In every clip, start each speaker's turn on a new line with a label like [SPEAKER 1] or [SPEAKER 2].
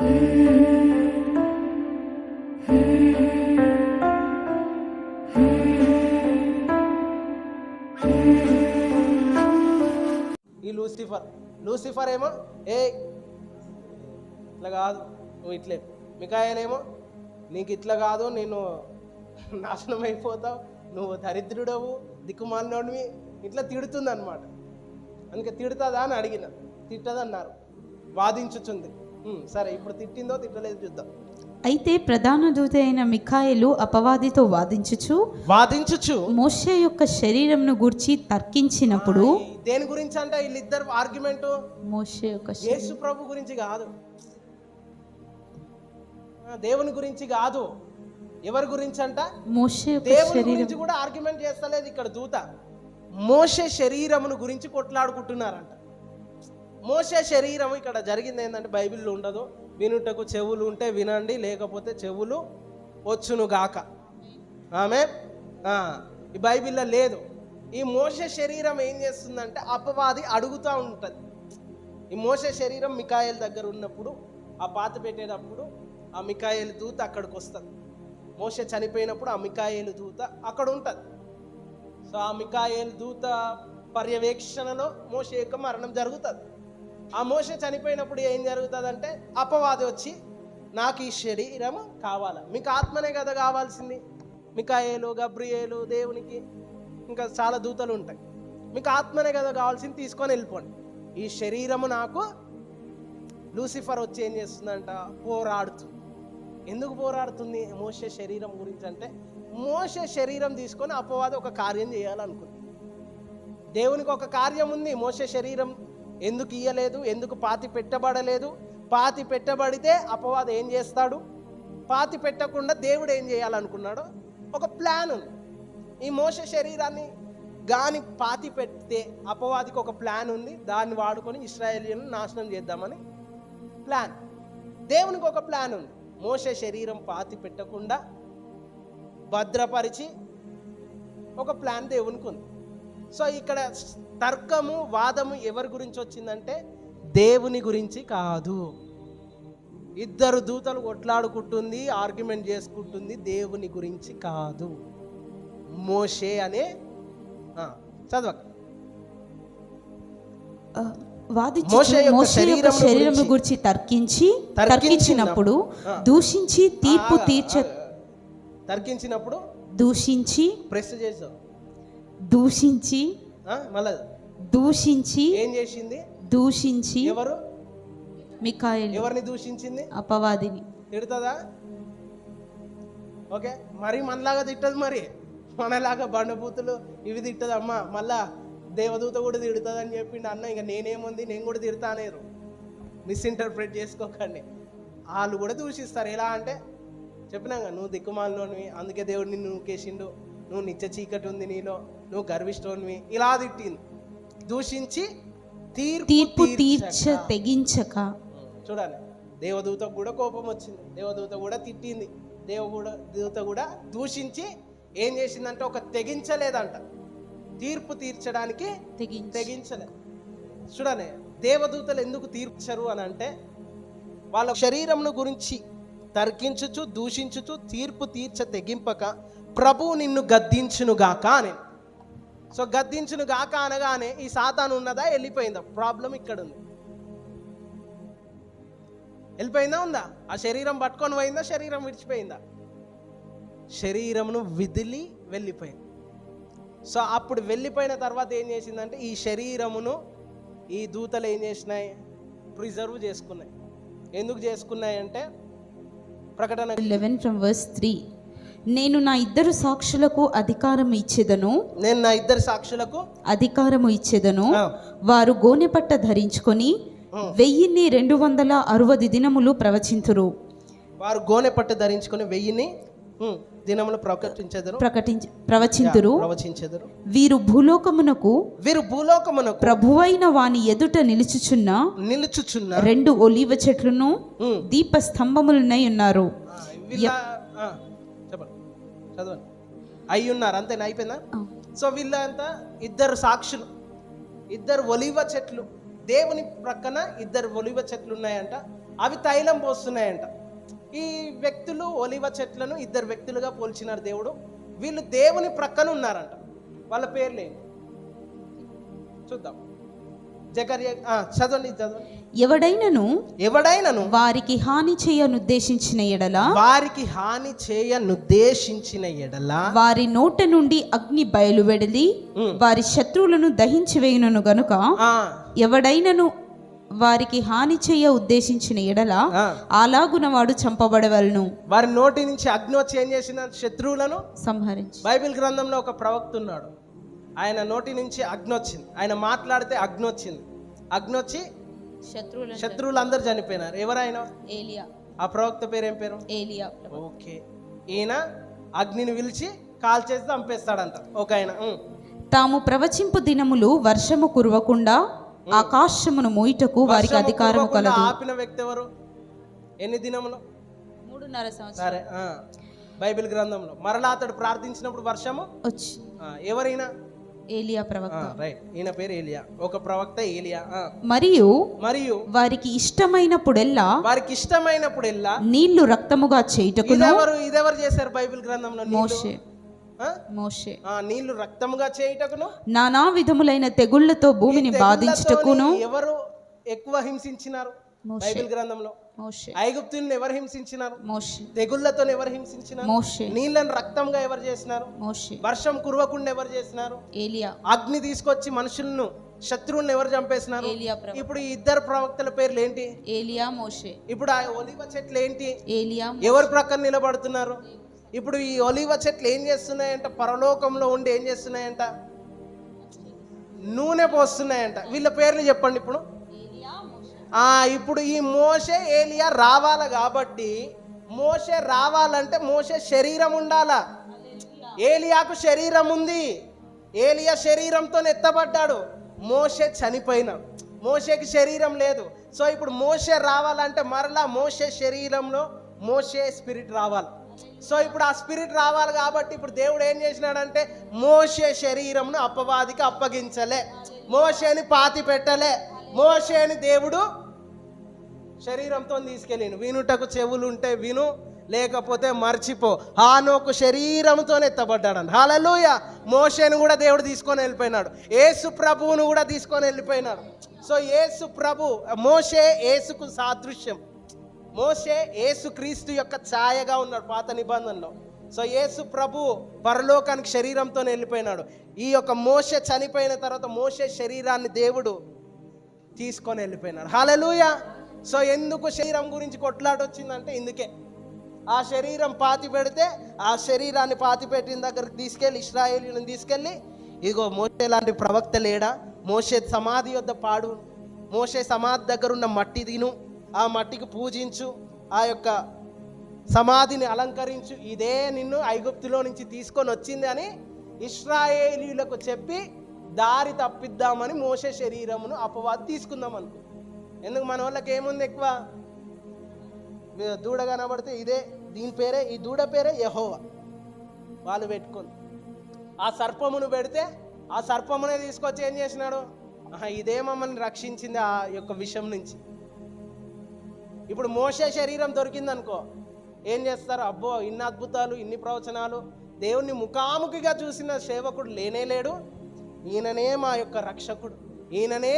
[SPEAKER 1] ఈ Lucifer. Lucifer ఏమో? ఏ? ఇట్లా కాదు. నువ్వు ఇట్లే. మికాయలేమో నీకు ఇట్లా కాదు నేను నాశనం అయిపోతావు. నువ్వు దరిద్రుడవు దిక్కుమాలినోడివి. ఇట్లా తిడుతుంది అనమాట అందుకే తిడుతుందా అని అడిగిన. తిట్టదన్నారు. వాదించుచుంది సరే ఇప్పుడు తిట్టిందో తిట్టలేదు చూద్దాం.
[SPEAKER 2] అయితే ప్రధాన దూత అయిన మిఖాయిలు అపవాదితో వాదించుచు
[SPEAKER 1] వాదించుచు.
[SPEAKER 2] మోషే యొక్క శరీరంను గూర్చి తర్కించినప్పుడు
[SPEAKER 1] దేని గురించి అంటే వీళ్ళిద్దరు ఆర్గ్యుమెంట్?
[SPEAKER 2] మోషే యొక్క
[SPEAKER 1] యేసు ప్రభు గురించి కాదు. దేవుని గురించి కాదు. ఎవరి గురించి అంట
[SPEAKER 2] మోషే
[SPEAKER 1] దేవుని గురించి కూడా ఆర్గ్యుమెంట్ చేస్తలేదు ఇక్కడ దూత. మోసే శరీరమును గురించి కొట్లాడుకుంటున్నారంట. మోసే శరీరం ఇక్కడ జరిగింది ఏంటంటే బైబిల్లో ఉండదు. వినుటకు చెవులు ఉంటే వినండి లేకపోతే చెవులు వచ్చును గాక. ఆమె? ఈ బైబిల్లో లేదు. ఈ మోస శరీరం ఏం చేస్తుందంటే అపవాది అడుగుతూ ఉంటుంది. ఈ మోస శరీరం మికాయల దగ్గర ఉన్నప్పుడు ఆ పాత పెట్టేటప్పుడు ఆ మికాయల దూత అక్కడికి వస్తుంది. మోస చనిపోయినప్పుడు ఆ మికాయల దూత అక్కడ ఉంటుంది. సో ఆ మికాయల దూత పర్యవేక్షణలో మోస యొక్క మరణం జరుగుతుంది. ఆ మోస చనిపోయినప్పుడు ఏం జరుగుతుందంటే అపవాది వచ్చి నాకు ఈ శరీరం కావాలి? మీకు ఆత్మనే కదా కావాల్సింది. మికాయేలు గబ్రియేలు దేవునికి ఇంకా చాలా దూతలు ఉంటాయి. మీకు ఆత్మనే కదా కావాల్సింది తీసుకొని వెళ్ళిపోండి. ఈ శరీరము నాకు లూసిఫర్ వచ్చి ఏం చేస్తుందంట? పోరాడుతుంది. ఎందుకు పోరాడుతుంది? మోసే శరీరం గురించి అంటే మోసే శరీరం తీసుకొని అపవాది ఒక కార్యం చేయాలనుకుంది. దేవునికి ఒక కార్యం ఉంది మోసే శరీరం ఎందుకు ఇయ్యలేదు? ఎందుకు పాతి పెట్టబడలేదు? పాతి పెట్టబడితే అపవాదం ఏం చేస్తాడు? పాతి పెట్టకుండా దేవుడు ఏం చేయాలనుకున్నాడో? ఒక ప్లాన్ ఉంది. ఈ మోస శరీరాన్ని గాని పాతి పెడితే అపవాదికి ఒక ప్లాన్ ఉంది. దాన్ని వాడుకొని ఇస్రాయేలీలను నాశనం చేద్దామని ప్లాన్ దేవునికి ఒక ప్లాన్ ఉంది. మోస శరీరం పాతి పెట్టకుండా భద్రపరిచి ఒక ప్లాన్ దేవునికి ఉంది. సో ఇక్కడ తర్కము వాదము ఎవరి గురించి వచ్చిందంటే దేవుని గురించి కాదు. ఇద్దరు దూతలు కొట్లాడుకుంటుంది ఆర్గ్యుమెంట్ చేసుకుంటుంది దేవుని గురించి కాదు. మోషే అనే చదవక.
[SPEAKER 2] శరీరము
[SPEAKER 1] గురించి
[SPEAKER 2] తర్కించి
[SPEAKER 1] తర్కించినప్పుడు.
[SPEAKER 2] దూషించి తీర్పు తీర్చ
[SPEAKER 1] తర్కించినప్పుడు
[SPEAKER 2] దూషించి
[SPEAKER 1] ప్రెస్ చేసావు.
[SPEAKER 2] దూషించి
[SPEAKER 1] మళ్ళా
[SPEAKER 2] దూషించి
[SPEAKER 1] ఏం చేసింది?
[SPEAKER 2] దూషించి
[SPEAKER 1] ఎవరు?
[SPEAKER 2] మికాయలు
[SPEAKER 1] ఎవరిని దూషించింది?
[SPEAKER 2] అపవాదిని.
[SPEAKER 1] తిడుతుందా? ఓకే మరి మనలాగా తిట్టదు మరి. మనలాగా బండబూతులు ఇవి తిట్టదు అమ్మ. మళ్ళా దేవదూత కూడా తిడుతుంది అని చెప్పిండు అన్న ఇంకా నేనేముంది? నేను కూడా తిడతా అనేరు. మిస్ఇంటర్ప్రిట్ చేసుకోకండి. వాళ్ళు కూడా దూషిస్తారు. ఎలా అంటే చెప్పినాక నువ్వు దిక్కుమాలినోనివి అందుకే దేవుడు నిన్ను నూకేసిండు. నువ్వు నిత్య చీకటి ఉంది నీలో. నువ్వు గర్విష్టోనివి ఇలా తిట్టింది. దూషించి తీర్పు
[SPEAKER 2] తీర్చ. తెగించక.
[SPEAKER 1] చూడండి దేవదూతకు కూడా కోపం వచ్చింది. దేవదూత కూడా తిట్టింది. దేవ కూడా దూత కూడా దూషించి ఏం చేసిందంటే ఒక తెగించలేదంట. తీర్పు తీర్చడానికి
[SPEAKER 2] తెగించ
[SPEAKER 1] తెగించలేదు చూడండి దేవదూతలు ఎందుకు తీర్చరు అని అంటే వాళ్ళ శరీరమును గురించి తర్కించుచు దూషించుచు తీర్పు తీర్చ తెగింపక ప్రభు నిన్ను గద్దించును గాక అని. సో గద్దించును గాక అనగానే ఈ సాతాను ఉన్నదా? వెళ్ళిపోయిందా? ప్రాబ్లం ఇక్కడ ఉంది. వెళ్ళిపోయిందా ఉందా? ఆ శరీరం పట్టుకొని పోయిందా? శరీరం విడిచిపోయిందా? శరీరమును విదిలి వెళ్ళిపోయింది. సో అప్పుడు వెళ్ళిపోయిన తర్వాత ఏం చేసిందంటే ఈ శరీరమును ఈ దూతలు ఏం చేసినాయి? ప్రిజర్వ్ చేసుకున్నాయి. ఎందుకు చేసుకున్నాయి అంటే ప్రకటన
[SPEAKER 2] లెవెన్ ఫ్రమ్ వర్స్ త్రీ నేను నా ఇద్దరు సాక్షులకు అధికారం ఇచ్చేదను.
[SPEAKER 1] నేను నా ఇద్దరు సాక్షులకు
[SPEAKER 2] అధికారము ఇచ్చేదను. వారు గోనెపట్ట ధరించుకొని వెయ్యిన్ని రెండు వందల అరవది దినములు ప్రవచింతురు
[SPEAKER 1] వారు గోనె పట్టు ధరించుకొని వెయ్యిని దినములు ప్రకటించెదరు.
[SPEAKER 2] ప్రకటించ ప్రవచింతురు
[SPEAKER 1] ప్రవచించెదరు.
[SPEAKER 2] వీరు భూలోకమునకు
[SPEAKER 1] వీరు భూలోకమునకు
[SPEAKER 2] ప్రభువైన వాని ఎదుట నిలుచుచున్న
[SPEAKER 1] నిలుచుచున్న
[SPEAKER 2] రెండు ఒలీవ చెట్లను దీప స్తంభములనై ఉన్నారు.
[SPEAKER 1] చదవండి. అయి ఉన్నారు అంతేనా? అయిపోయిందా? సో వీళ్ళంతా ఇద్దరు సాక్షులు. ఇద్దరు ఒలివ చెట్లు. దేవుని ప్రక్కన ఇద్దరు ఒలివ చెట్లు ఉన్నాయంట అవి తైలం పోస్తున్నాయంట. ఈ వ్యక్తులు ఒలివ చెట్లను ఇద్దరు వ్యక్తులుగా పోల్చినారు దేవుడు. వీళ్ళు దేవుని ప్రక్కన ఉన్నారంట. వాళ్ళ పేర్లే చూద్దాం. జకర్య చదవండి చదవండి.
[SPEAKER 2] ఎవడైనను
[SPEAKER 1] ఎవడైనను
[SPEAKER 2] వారికి హాని చేయనుద్దేశించిన ఎడల
[SPEAKER 1] వారికి హాని చేయనుద్దేశించిన ఎడల
[SPEAKER 2] వారి నోట నుండి అగ్ని బయలువెడలి
[SPEAKER 1] ఉమ్.
[SPEAKER 2] వారి శత్రువులను దహించి వేయునను గనుక ఎవడైనను వారికి హాని చేయ ఉద్దేశించిన ఎడల
[SPEAKER 1] ఆ.
[SPEAKER 2] అలాగున వాడు చంపబడవలను.
[SPEAKER 1] వారి నోటి నుంచి అగ్ని వచ్చి ఏం చేసిన శత్రువులను
[SPEAKER 2] సంహరించి.
[SPEAKER 1] బైబిల్ గ్రంథంలో ఒక ప్రవక్త ఉన్నాడు. ఆయన నోటి నుంచి అగ్ని వచ్చింది ఆయన మాట్లాడితే అగ్ని వచ్చింది అగ్ని వచ్చి
[SPEAKER 2] శత్రువులను
[SPEAKER 1] శత్రువులందరూ చనిపోయినారు. ఎవరైనా
[SPEAKER 2] ఏలియా.
[SPEAKER 1] ఆ ప్రవక్త పేరు ఏం పేరు?
[SPEAKER 2] ఏలియా
[SPEAKER 1] ఓకే. ఈయన అగ్నిని పిలిచి కాల్ చేసి చంపేస్తాడంట. ఒక ఆయన.
[SPEAKER 2] తాము ప్రవచింపు దినములు వర్షము కురవకుండా ఆకాశమును మోయిటకు వారికి
[SPEAKER 1] కురవకుండా
[SPEAKER 2] కలదు.
[SPEAKER 1] ఆపిన వ్యక్తి ఎవరు? ఎన్ని దినములు?
[SPEAKER 2] మూడున్నర సంవత్సరం
[SPEAKER 1] సరే ఆ. బైబిల్ గ్రంథంలో మరలా అతడు ప్రార్థించినప్పుడు వర్షము?
[SPEAKER 2] వచ్చి.
[SPEAKER 1] ఎవరైనా?
[SPEAKER 2] ఏలియా ప్రవక్త.
[SPEAKER 1] రైట్ ఈయన పేరు ఏలియా. ఒక ప్రవక్త ఏలియా.
[SPEAKER 2] మరియు
[SPEAKER 1] మరియు
[SPEAKER 2] వారికి ఇష్టమైనప్పుడెల్లా
[SPEAKER 1] వారికి ఇష్టమైనప్పుడెల్లా
[SPEAKER 2] నీళ్ళు రక్తముగా చేయుటకును
[SPEAKER 1] ఇదెవరు ఇదెవరు చేశారు బైబిల్ గ్రంథంలో?
[SPEAKER 2] మోషే? మోషే.
[SPEAKER 1] ఆ, నీళ్ళు రక్తముగా చేయుటకును?
[SPEAKER 2] నానా విధములైన తెగుళ్ళతో భూమిని బాధించుటకును
[SPEAKER 1] ఎవరు ఎక్కువ హింసించినారు బైబిల్ గ్రంథంలో?
[SPEAKER 2] మోషే.
[SPEAKER 1] ఐగుప్తుల్ని ఎవరు హింసించినారు?
[SPEAKER 2] మోషే.
[SPEAKER 1] తెగుళ్ళతో ఎవరు హింసించినారు?
[SPEAKER 2] మోషే.
[SPEAKER 1] నీళ్ళని రక్తంగా ఎవరు చేసినారు?
[SPEAKER 2] మోషే.
[SPEAKER 1] వర్షం కురవకుండా ఎవరు చేసినారు?
[SPEAKER 2] ఏలియా.
[SPEAKER 1] అగ్ని తీసుకొచ్చి మనుషులను శత్రువులను ఎవరు చంపేసినారు? ఇప్పుడు ఈ ఇద్దరు ప్రవక్తల పేర్లు ఏంటి
[SPEAKER 2] ఏలియా మోషే.
[SPEAKER 1] ఇప్పుడు ఆ ఒలివ చెట్లు ఏంటి
[SPEAKER 2] ఏలియా
[SPEAKER 1] ఎవరి ప్రక్కన నిలబడుతున్నారు? ఇప్పుడు ఈ ఒలివ చెట్లు ఏం చేస్తున్నాయంట? పరలోకంలో ఉండి ఏం చేస్తున్నాయంట? నూనె పోస్తున్నాయంట. వీళ్ళ పేర్లు చెప్పండి ఇప్పుడు. ఇప్పుడు ఈ మోసే ఏలియా రావాలి కాబట్టి మోసే రావాలంటే మోసే శరీరం ఉండాలా? ఏలియాకు శరీరం ఉంది. ఏలియా శరీరంతో ఎత్తబడ్డాడు. మోసే చనిపోయినాడు మోసేకి శరీరం లేదు. సో ఇప్పుడు మోసే రావాలంటే మరలా మోసే శరీరంలో మోసే స్పిరిట్ రావాలి. సో ఇప్పుడు ఆ స్పిరిట్ రావాలి కాబట్టి ఇప్పుడు దేవుడు ఏం చేసినాడంటే మోసే శరీరంను అపవాదికి అప్పగించలే. మోసేని పాతి పెట్టలే మోసేని దేవుడు శరీరంతో తీసుకెళ్ళిను వినుటకు చెవులు ఉంటే విను లేకపోతే మర్చిపో. హానోకు శరీరంతో ఎత్తబడ్డాడు హాలూయ మోషేను కూడా దేవుడు తీసుకొని వెళ్ళిపోయినాడు. ఏసు ప్రభువును కూడా తీసుకొని వెళ్ళిపోయినాడు. సో ఏసు ప్రభు మోషే ఏసుకు సాదృశ్యం. మోషే ఏసు క్రీస్తు యొక్క ఛాయగా ఉన్నాడు పాత నిబంధనలో. సో యేసు ప్రభు పరలోకానికి శరీరంతో వెళ్ళిపోయినాడు. ఈ యొక్క మోష చనిపోయిన తర్వాత మోషే శరీరాన్ని దేవుడు తీసుకొని వెళ్ళిపోయినాడు. హాలూయ సో ఎందుకు శరీరం గురించి కొట్లాట వచ్చిందంటే ఇందుకే. ఆ శరీరం పాతి పెడితే ఆ శరీరాన్ని పాతి పెట్టిన దగ్గరికి తీసుకెళ్ళి ఇస్రాయేలీలను తీసుకెళ్ళి ఇదిగో మోసే లాంటి ప్రవక్త లేడా? మోసే సమాధి యొద్ద పాడు. మోసే సమాధి దగ్గర ఉన్న మట్టి తిను. ఆ మట్టికి పూజించు. ఆ యొక్క సమాధిని అలంకరించు. ఇదే నిన్ను ఐగుప్తులో నుంచి తీసుకొని వచ్చింది అని ఇస్రాయేలీలకు చెప్పి దారి తప్పిద్దామని మోసే శరీరమును అపవాది తీసుకుందాం అనుకో ఎందుకు మన వాళ్ళకి ఏముంది ఎక్కువ? దూడ కనబడితే ఇదే దీని పేరే ఈ దూడ పేరే యహోవా. వాళ్ళు పెట్టుకుంది ఆ సర్పమును పెడితే ఆ సర్పమునే తీసుకొచ్చి ఏం చేసినాడు? ఆహా, ఇదే మమ్మల్ని రక్షించింది ఆ యొక్క విషయం నుంచి. ఇప్పుడు మోసే శరీరం దొరికిందనుకో ఏం చేస్తారు? అబ్బో ఇన్ని అద్భుతాలు ఇన్ని ప్రవచనాలు. దేవుణ్ణి ముఖాముఖిగా చూసిన సేవకుడు లేనే లేడు. ఈయననే మా యొక్క రక్షకుడు. ఈయననే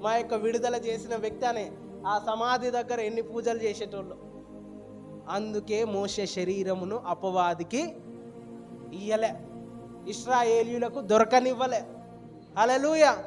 [SPEAKER 1] మా యొక్క విడుదల చేసిన వ్యక్తి అనే ఆ సమాధి దగ్గర ఎన్ని పూజలు చేసేటోళ్ళు? అందుకే మోసే శరీరమును అపవాదికి ఇయ్యలే. ఇస్రాయేలీయులకు దొరకనివ్వలే. అలలుయా